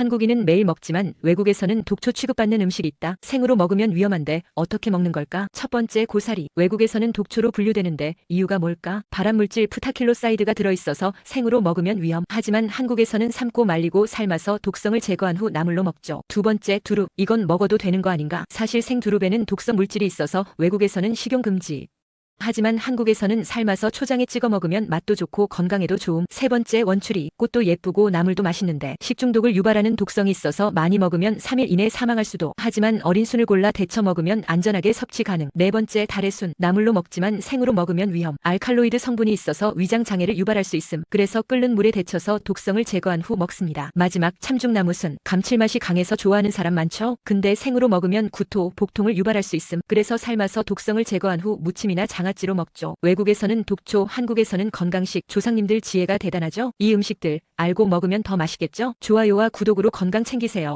한국인은 매일 먹지만 외국에서는 독초 취급받는 음식이 있다. 생으로 먹으면 위험한데 어떻게 먹는 걸까? 첫 번째 고사리. 외국에서는 독초로 분류되는데 이유가 뭘까? 발암물질 푸타킬로사이드가 들어있어서 생으로 먹으면 위험. 하지만 한국에서는 삶고 말리고 삶아서 독성을 제거한 후 나물로 먹죠. 두 번째 두릅. 이건 먹어도 되는 거 아닌가? 사실 생 두릅에는 독성 물질이 있어서 외국에서는 식용 금지. 하지만 한국에서는 삶아서 초장에 찍어 먹으면 맛도 좋고 건강에도 좋음. 세 번째 원추리. 꽃도 예쁘고 나물도 맛있는데 식중독을 유발하는 독성이 있어서 많이 먹으면 3일 이내 사망할 수도. 하지만 어린 순을 골라 데쳐 먹으면 안전하게 섭취 가능. 네 번째 달의 순. 나물로 먹지만 생으로 먹으면 위험. 알칼로이드 성분이 있어서 위장 장애를 유발할 수 있음. 그래서 끓는 물에 데쳐서 독성을 제거한 후 먹습니다. 마지막 참중나무 순. 감칠맛이 강해서 좋아하는 사람 많죠? 근데 생으로 먹으면 구토, 복통을 유발할 수 있음. 그래서 삶아서 독성을 제거한 후 무침이나 장아찌로 먹죠. 외국에서는 독초, 한국에서는 건강식. 조상님들 지혜가 대단하죠? 이 음식들 알고 먹으면 더 맛있겠죠? 좋아요와 구독으로 건강 챙기세요.